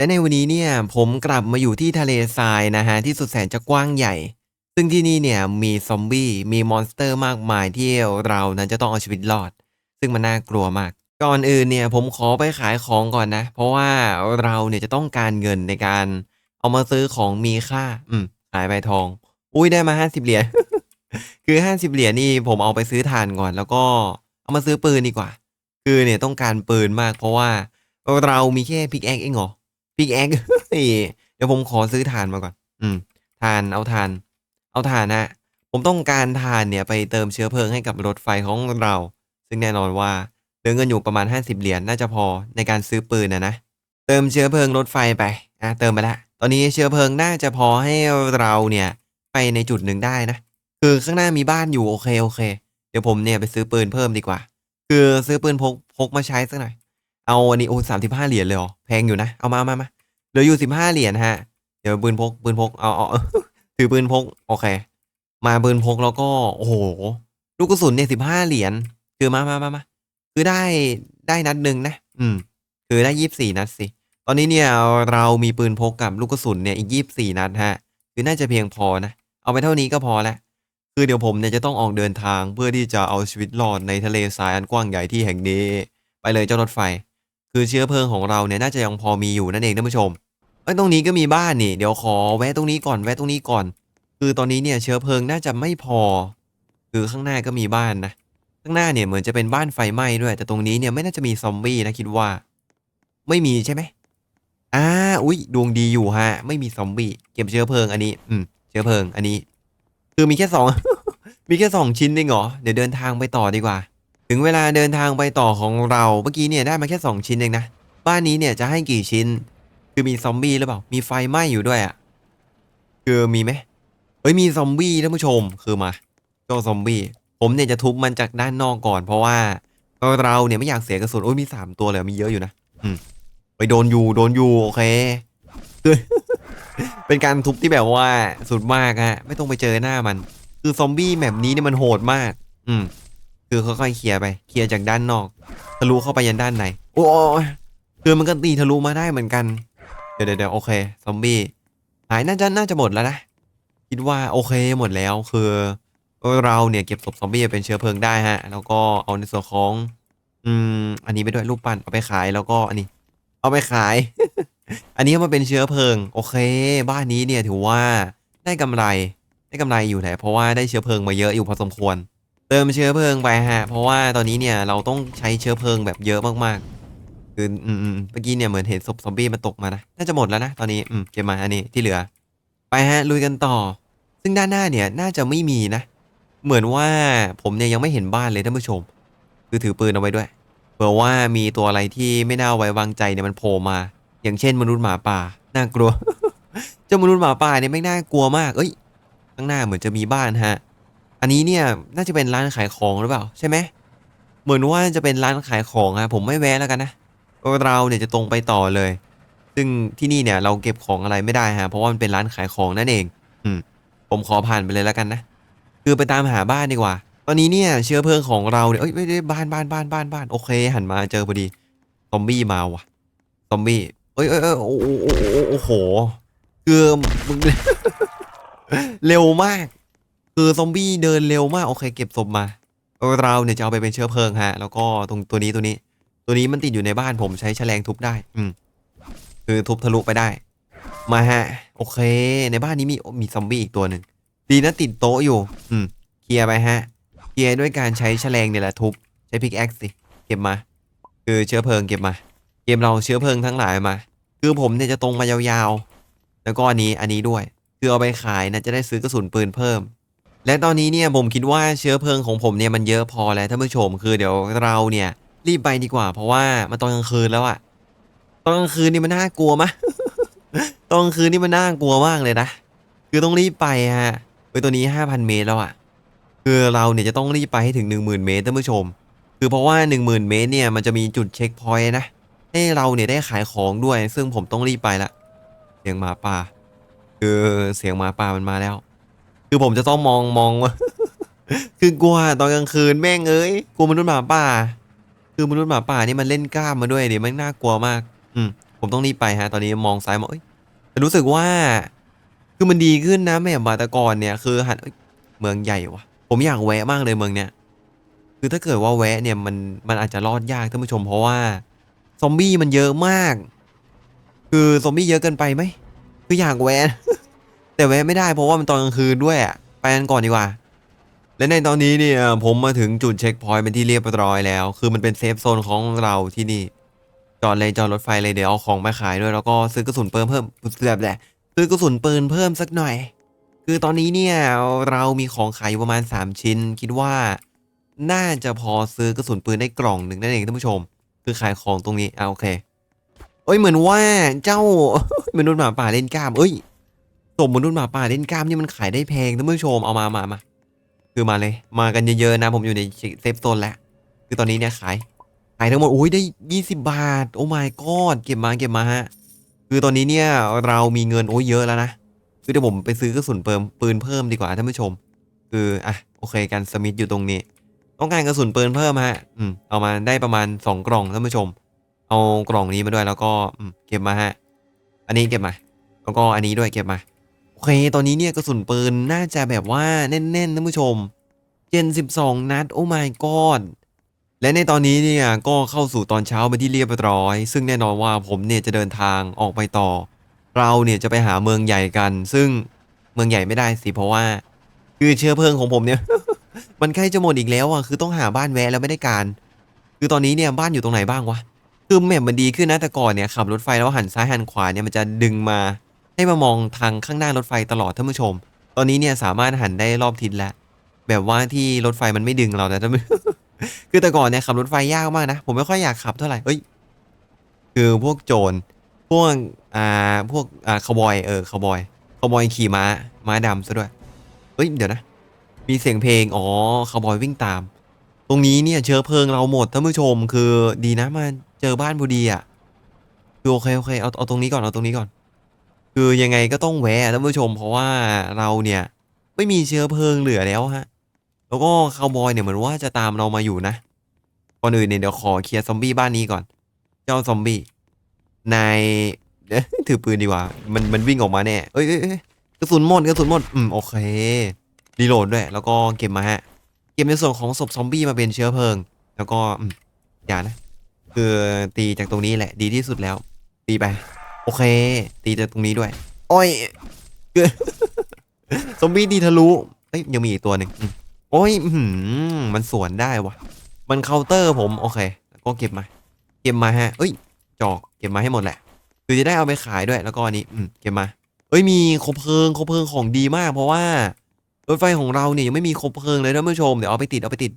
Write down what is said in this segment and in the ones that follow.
และในวันนี้เนี่ยผมกลับมาอยู่ที่ทะเลทรายนะฮะที่สุดแสนจะกว้างใหญ่ ซึ่งที่นี่เนี่ยมีซอมบี้มีมอนสเตอร์มากมายที่เรานั้นจะต้องเอาชีวิตรอด ซึ่งมันน่ากลัวมาก ก่อนอื่นเนี่ยผมขอไปขายของก่อนนะ เพราะว่าเราเนี่ยจะต้องการเงินในการเอามาซื้อของมีค่า อืมขายใบทอง อุ้ยได้มาห้าสิบเหรียญ คือห้าสิบเหรียญนี่ผมเอาไปซื้อถ่านก่อน แล้วก็เอามาซื้อปืนดีกว่า คือเนี่ยต้องการปืนมาก เพราะว่าเรามีแค่พิกแอคเองเหรอ พิกแอคเดี๋ยวผมขอซื้อถ่านมาก่อน อืมถ่านเอาถ่าน เอาถ่านนะผมต้องการถ่านเนี่ยไปเติมเชื้อเพลิงให้กับรถไฟของเรา ซึ่งแน่นอนว่าเหลือเงินอยู่ประมาณ 50 เหรียญน่าจะพอในการซื้อปืนนะนะเติมเชื้อเพลิงรถไฟไปอะเติมไปละตอนนี้เชื้อเพลิงน่าจะพอให้เราเนี่ยไปในจุดหนึ่งได้นะ คือข้างหน้ามีบ้านอยู่โอเคโอเค เดี๋ยวผมเนี่ยไปซื้อปืนเพิ่มดีกว่า คือซื้อปืนพกพกมาใช้สักหน่อย เอาอันนี้โอ้สามสิบห้าเหรียญเลยเหรอแพงอยู่นะ เอามาเอามามาเหลืออยู่สิบห้าเหรียญฮะ เดี๋ยวปืนพกปืนพกเอาเอาถือปืนพกโอเค มาปืนพกแล้วก็โอ้โหลูกกระสุนเนี่ยสิบห้าเหรียญคือมามามามาคือได้ได้นัดหนึ่งนะ อืม คือได้ยี่สิบสี่นัดสิ ตอนนี้เนี่ยเรามีปืนพกกับลูกกระสุนเนี่ยอีกยี่สิบสี่นัดฮะ คือน่าจะเพียงพอนะ เอาไปเท่านี้ก็พอแล้วคือเดี๋ยวผมเนี่ยจะต้องออกเดินทางเพื่อที่จะเอาชีวิตรอดในทะเลทรายอันกว้างใหญ่ที่แห่งนี้ ไปเลยเจ้ารถไฟ คือเชื้อเพลิงของเราเนี่ยน่าจะยังพอมีอยู่นั่นเองท่านผู้ชมเอ้ตรงนี้ก็มีบ้านนี่ เดี๋ยวขอแวะตรงนี้ก่อนแวะตรงนี้ก่อน คือตอนนี้เนี่ยเชื้อเพลิงน่าจะไม่พอ คือข้างหน้าก็มีบ้านนะข้างหน้าเนี่ยเหมือนจะเป็นบ้านไฟไหม้ด้วย แต่ตรงนี้เนี่ยไม่น่าจะมีซอมบี้นะคิดว่า ไม่มีใช่ไหมอ่าอุ้ยดวงดีอยู่ฮะ ไม่มีซอมบี้เก็บเชื้อเพลิงอันนี้ อืมเชื้อเพลิงอันนี้ คือมีแค่สองมีแค่สองชิ้นเองเหรอเดี๋ยวเดินทางไปต่อดีกว่า ถึงเวลาเดินทางไปต่อของเราเมื่อกี้เนี่ยได้มาแค่สองชิ้นเองนะ บ้านนี้เนี่ยจะให้กี่ชิ้น คือมีซอมบี้หรือเปล่า มีไฟไหม้อยู่ด้วยอะ่ะคือมีไหมเอ้ยมีซอมบี้ท่านผู้ชมคือมาเจ้าซอมบี้ผมเนี่ยจะทุบมันจากด้านนอกก่อนเพราะว่าเราเนี่ยไม่อยากเสียกระสุนโอ้ยมีสามตัวเลยมีเยอะอยู่นะอืมไปโดนอยู่โดนอยู่โอเคคือเป็นการทุบที่แบบว่าสุดมากฮะไม่ต้องไปเจอหน้ามัน คือซอมบี้แบบนี้เนี่ยมันโหดมาก อืม คือค่อยๆเคลียร์ไปเคลียร์จากด้านนอก ทะลุเข้าไปยันด้านในโอ้ยคือมันก็ตีทะลุมาได้เหมือนกัน เดี๋ยวเดี๋ยวโอเคซอมบี้หายน่าจะน่าจะหมดแล้วนะคิดว่าโอเคหมดแล้วคือ เราเนี่ยเก็บศพซอมบี้เป็นเชื้อเพลิงได้ฮะ แล้วก็เอาในส่วนของ อืม อันนี้ไปด้วยรูปปั้นเอาไปขายแล้วก็อันนี้ เอาไปขาย อันนี้มาเป็นเชื้อเพลิง โอเค บ้านนี้เนี่ยถือว่าได้กำไรได้กำไรอยู่แหละเพราะว่าได้เชื้อเพลิงมาเยอะอยู่พอสมควร เติมเชื้อเพลิงไปฮะ เพราะว่าตอนนี้เนี่ยเราต้องใช้เชื้อเพลิงแบบเยอะมากๆ คืออืมอืมเมื่อกี้เนี่ยเหมือนเห็นศพซอมบี้มันตกมานะน่าจะหมดแล้วนะตอนนี้อืมเก็บมาอันนี้ที่เหลือ ไปฮะลุยกันต่อ ซึ่งด้านหน้าเนี่ยน่าจะไม่มีนะ เหมือนว่าผมเนี่ยยังไม่เห็นบ้านเลยท่านผู้ชม คือถือปืนเอาไว้ด้วยเผื่อว่ามีตัวอะไรที่ไม่น่าไว้วางใจเนี่ยมันโผล่มา อย่างเช่น มนุษย์หมาป่าน่ากลัวเจ้ามนุษย์หมาป่าเนี่ยไม่น่ากลัวมาก เอ้ยข้างหน้าเหมือนจะมีบ้านฮะ อันนี้เนี่ยน่าจะเป็นร้านขายของหรือเปล่าใช่ไหมเหมือนว่าจะเป็นร้านขายของฮะผมไม่แวะแล้วกันนะเราเนี่ยจะตรงไปต่อเลย ซึ่งที่นี่เนี่ยเราเก็บของอะไรไม่ได้ฮะเพราะว่ามันเป็นร้านขายของนั่นเอง อืม ผมขอผ่านไปเลยแล้วกันนะคือไปตามหาบ้านดีกว่า ตอนนี้เนี่ยเชื้อเพลิงของเราเนี่ยเอ้ยไม่ได้บ้านบ้านบ้านบ้านบ้านโอเค หันมาเจอพอดีซอมบี้มาว่ะซอมบี้เอ้ยเอ้ยเอ้ยโอ้โหโอ้โหโอ้โหคือมึงเร็วมาก คือซอมบี้เดินเร็วมากโอเคเก็บศพมา เราเนี่ยจะเอาไปเป็นเชื้อเพลิงฮะ แล้วก็ตรงตัวนี้ตัวนี้ ตัวนี้มันติดอยู่ในบ้านผมใช้แฉลงทุบได้ อืมคือทุบทะลุไปได้ มาฮะ โอเค ในบ้านนี้มีมีซอมบี้อีกตัวหนึ่งดีนะติดโต๊ะอยู่ อืมเคลียร์ไปฮะเคลียร์ด้วยการใช้แฉลงเนี่ยแหละทุบใช้พิกแอคสิเก็บมา คือเชื้อเพลิงเก็บมา เกมเราเชื้อเพลิงทั้งหลายมา คือผมเนี่ยจะตรงมายาวๆ แล้วก็อันนี้อันนี้ด้วย คือเอาไปขายนะจะได้ซื้อกระสุนปืนเพิ่ม และตอนนี้เนี่ยผมคิดว่าเชื้อเพลิงของผมเนี่ยมันเยอะพอแล้วท่านผู้ชมคือเดี๋ยวเราเนี่ยรีบไปดีกว่า เพราะว่ามันตอนกลางคืนแล้วอะตอนกลางคืนนี่มันน่ากลัวมากตอนกลางคืนนี่มันน่ากลัวมากเลยนะคือต้องรีบไปฮะไปตัวนี้ห้าพันเมตรแล้วอะคือเราเนี่ยจะต้องรีบไปให้ถึงหนึ่งหมื่นเมตรท่านผู้ชม คือเพราะว่าหนึ่งหมื่นเมตรเนี่ยมันจะมีจุดเช็คพอยต์นะให้เราเนี่ยได้ขายของด้วย ซึ่งผมต้องรีบไปละเสียงหมาป่า คือเสียงหมาป่ามันมาแล้ว คือผมจะต้องมองมองว่า คือกลัวตอนกลางคืนแม่งเอ้ยกลัวมนุษย์หมาป่า คือมนุษย์หมาป่านี่มันเล่นกล้ามมาด้วยเดี๋ยวมันน่ากลัวมาก อืมผมต้องรีบไปฮะ ตอนนี้มองซ้ายมองเอ้ยแต่รู้สึกว่า คือมันดีขึ้นนะแม่บาตะกอนเนี่ย คือหันเอ้ยเมืองใหญ่วะผมอยากแวะมากเลยเมืองเนี่ย คือถ้าเกิดว่าแวะเนี่ยมันมันอาจจะรอดยากท่านผู้ชมเพราะว่าซอมบี้มันเยอะมาก คือซอมบี้เยอะเกินไปไหมคืออยากแวะ แต่แวะไม่ได้เพราะว่ามันตอนกลางคืนด้วยอะไปกันก่อนดีกว่า และในตอนนี้เนี่ยผมมาถึงจุดเช็คพอยต์เป็นที่เรียบร้อยแล้ว คือมันเป็นเซฟโซนของเราที่นี่ จอดเลยจอดรถไฟเลยเดี๋ยวเอาของมาขายด้วยแล้วก็ซื้อกระสุนปืนเพิ่มแบบแหละซื้อกระสุนปืนเพิ่มสักหน่อย คือตอนนี้เนี่ยเรามีของขายอยู่ประมาณ 3 ชิ้น คิดว่าน่าจะพอซื้อกระสุนปืนได้กล่องหนึ่งนั่นเองท่านผู้ชม คือขายของตรงนี้อ่าโอเคเอ้ยเหมือนว่าเจ้า มนุษย์หมาป่าเล่นกล้าม เอ้ย สมมนุษย์หมาป่าเล่นกล้ามนี่มันขายได้แพงท่านผู้ชมเอามามามาคือมาเลย มากันเยอะๆนะ ผมอยู่ในเซฟโซนแล้ว คือตอนนี้เนี่ยขาย ขายทั้งหมดอุ้ยได้ 20 บาท โอ้ my god เก็บมาเก็บมาฮะ คือตอนนี้เนี่ยเรามีเงินโอ้ยเยอะแล้วนะ คือเดี๋ยวผมไปซื้อกระสุนเปิมปืนเพิ่มดีกว่าท่านผู้ชม คืออะโอเคกันสมิธอยู่ตรงนี้ ต้องการกระสุนปืนเพิ่มฮะ อืมเอามาได้ประมาณ 2 กล่องท่านผู้ชม เอากล่องนี้มาด้วยแล้วก็อืมเก็บมาฮะ อันนี้เก็บมา แล้วก็อันนี้ด้วยเก็บมา อเค ตอนนี้เนี่ยกระสุนปืนน่าจะแบบว่าแน่นๆท่านผู้ชมเจน12 นัด โอ้ my god และในตอนนี้เนี่ยก็เข้าสู่ตอนเช้าเป็นที่เรียบร้อย ซึ่งแน่นอนว่าผมเนี่ยจะเดินทางออกไปต่อ เราเนี่ยจะไปหาเมืองใหญ่กัน ซึ่งเมืองใหญ่ไม่ได้สิเพราะว่า คือเชื้อเพลิงของผมเนี่ย มันใกล้จะหมดอีกแล้วอะคือต้องหาบ้านแวะแล้วไม่ได้การ คือตอนนี้เนี่ยบ้านอยู่ตรงไหนบ้างวะคือแมปมันดีขึ้นนะแต่ก่อนเนี่ยขับรถไฟแล้วหันซ้ายหันขวาเนี่ยมันจะดึงมา ให้มามองทางข้างหน้ารถไฟตลอดท่านผู้ชม ตอนนี้เนี่ยสามารถหันได้รอบทิศแล้ว แบบว่าที่รถไฟมันไม่ดึงเรานะท่านผู้คือแต่ก่อนเนี่ยขับรถไฟยากมากนะ ผมไม่ค่อยอยากขับเท่าไหร่เอ้ย คือพวกโจร พวก อ่า พวก อ่าคาวบอย เออคาวบอยคาวบอยขี่ม้า ม้าดำซะด้วยเฮ้ย เดี๋ยวนะ มีเสียงเพลง อ๋อคาวบอยวิ่งตาม ตรงนี้เนี่ยเชื้อเพลิงเราหมดท่านผู้ชม คือดีนะมาเจอบ้านพอดีอะคือโอเคโอเค เอา เอาตรงนี้ก่อน เอาตรงนี้ก่อน คือยังไงก็ต้องแวะท่านผู้ชม เพราะว่าเราเนี่ยไม่มีเชื้อเพลิงเหลือแล้วฮะ แล้วก็คาวบอยเนี่ยเหมือนว่าจะตามเรามาอยู่นะก่อนอื่นเนี่ยเดี๋ยวขอเคลียร์ซอมบี้บ้านนี้ก่อน เจ้าซอมบี้นายถือปืนดีกว่า มันมันวิ่งออกมาแน่เอ้ยกระสุนหมดกระสุนหมดอืมโอเครีโหลดด้วย แล้วก็เก็บมาฮะเก็บในส่วนของศพซอมบี้มาเป็นเชื้อเพลิง แล้วก็อย่านะ คือตีจากตรงนี้แหละ ดีที่สุดแล้ว ตีไป โอเค ตีจากตรงนี้ด้วย อ้อยเกิดซอมบี้ตีทะลุเอ้ยยังมีอีกตัวหนึ่งอืมโอ้ยหือมันสวนได้วะมันเคาน์เตอร์ผมโอเคแล้วก็เก็บมา เก็บมาฮะ เอ้ย จอกเก็บมาให้หมดแหละคือจะได้เอาไปขายด้วยแล้วก็อันนี้ อืมเก็บมา เอ้ยมีคบเพลิงคบเพลิงของดีมาก เพราะว่ารถไฟของเราเนี่ยยังไม่มีคบเพลิงเลยท่านผู้ชมเดี๋ยวเอาไปติดเอาไปติด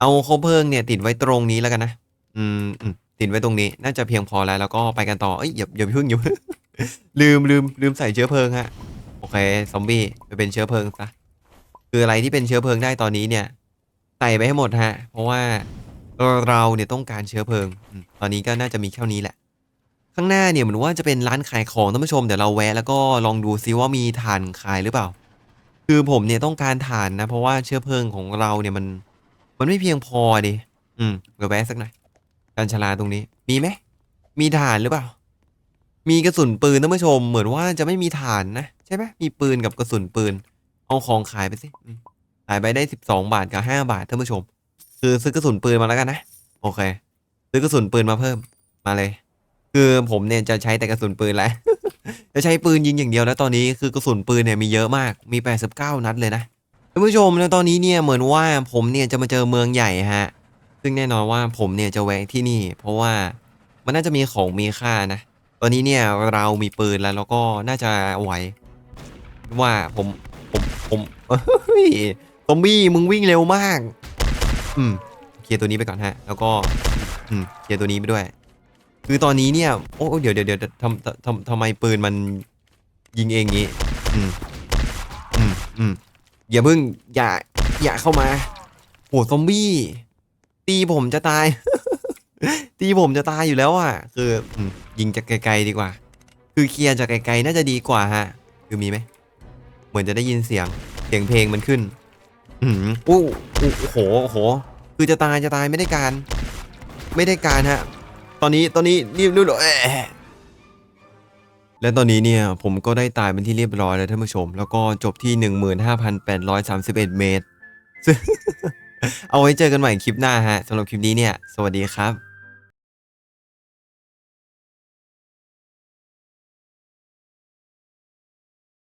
เอาคบเพลิงเนี่ย ติดไว้ตรงนี้แล้วกันนะ อืมอืม ติดไว้ตรงนี้น่าจะเพียงพอแล้วแล้วก็ไปกันต่อเอ้ยอย่าอย่าเพิ่งอย่าลืมลืมลืมใส่เชื้อเพลิงฮะโอเคซอมบี้ไปเป็นเชื้อเพลิงซะคืออะไรที่เป็นเชื้อเพลิงได้ตอนนี้เนี่ยใส่ไปให้หมดฮะ เพราะว่าเราเนี่ยต้องการเชื้อเพลิง ตอนนี้ก็น่าจะมีแค่นี้แหละ ข้างหน้าเนี่ยเหมือนว่าจะเป็นร้านขายของท่านผู้ชมเดี๋ยวเราแวะแล้วก็ลองดูซิว่ามีถ่านขายหรือเปล่า คือผมเนี่ยต้องการถ่านนะ เพราะว่าเชื้อเพลิงของเราเนี่ยมัน มันไม่เพียงพอดิ อืมเดี๋ยวแวะสักหน่อย การชลาตรงนี้ มีไหม มีถ่านหรือเปล่า มีกระสุนปืนท่านผู้ชม เหมือนว่าจะไม่มีถ่านนะ ใช่ไหมมีปืนกับกระสุนปืน เอาของขายไปสิขายไปได้สิบสองบาทกับห้าบาทท่านผู้ชม คือซื้อกระสุนปืนมาแล้วกันนะ โอเค ซื้อกระสุนปืนมาเพิ่ม มาเลย คือผมเนี่ยจะใช้แต่กระสุนปืนแล้ว จะใช้ปืนยิงอย่างเดียวแล้วตอนนี้คือกระสุนปืนเนี่ยมีเยอะมาก มี89นัดเลยนะท่านผู้ชมแล้วตอนนี้เนี่ยเหมือนว่าผมเนี่ยจะมาเจอเมืองใหญ่ฮะ ซึ่งแน่นอนว่าผมเนี่ยจะแวะที่นี่ เพราะว่ามันน่าจะมีของมีค่านะ ตอนนี้เนี่ยเรามีปืนแล้วแล้วก็น่าจะไหวว่าผมผมผมเฮ้ยซอมบี้มึงวิ่งเร็วมาก อืมเคลียร์ตัวนี้ไปก่อนฮะ แล้วก็อืมเคลียร์ตัวนี้ไปด้วย คือตอนนี้เนี่ย โอ้เดี๋ยวเดี๋ยวเดี๋ยวทำทำทำไมปืนมันยิงเองงี้ อืมอืมอืมอย่าเพิ่งอย่าอย่าเข้ามาโหซอมบี้ ตีผมจะตาย ตีผมจะตายอยู่แล้วอะ คือยิงจากไกลๆดีกว่า คือเคลียร์จากไกลๆน่าจะดีกว่าฮะ คือมีไหม เหมือนจะได้ยินเสียง เสียงเพลงมันขึ้น อืมอู้อู้โอ้โหโอ้โห คือจะตายจะตายไม่ได้การ ไม่ได้การฮะ ตอนนี้ตอนนี้นี่นู่นเอ๊ะและตอนนี้เนี่ยผมก็ได้ตายเป็นที่เรียบร้อยแล้วท่านผู้ชม แล้วก็จบที่ 15,831 เมตรซึ่ง เอาไว้เจอกันใหม่คลิปหน้าฮะสำหรับคลิปนี้เนี่ย สวัสดีครับ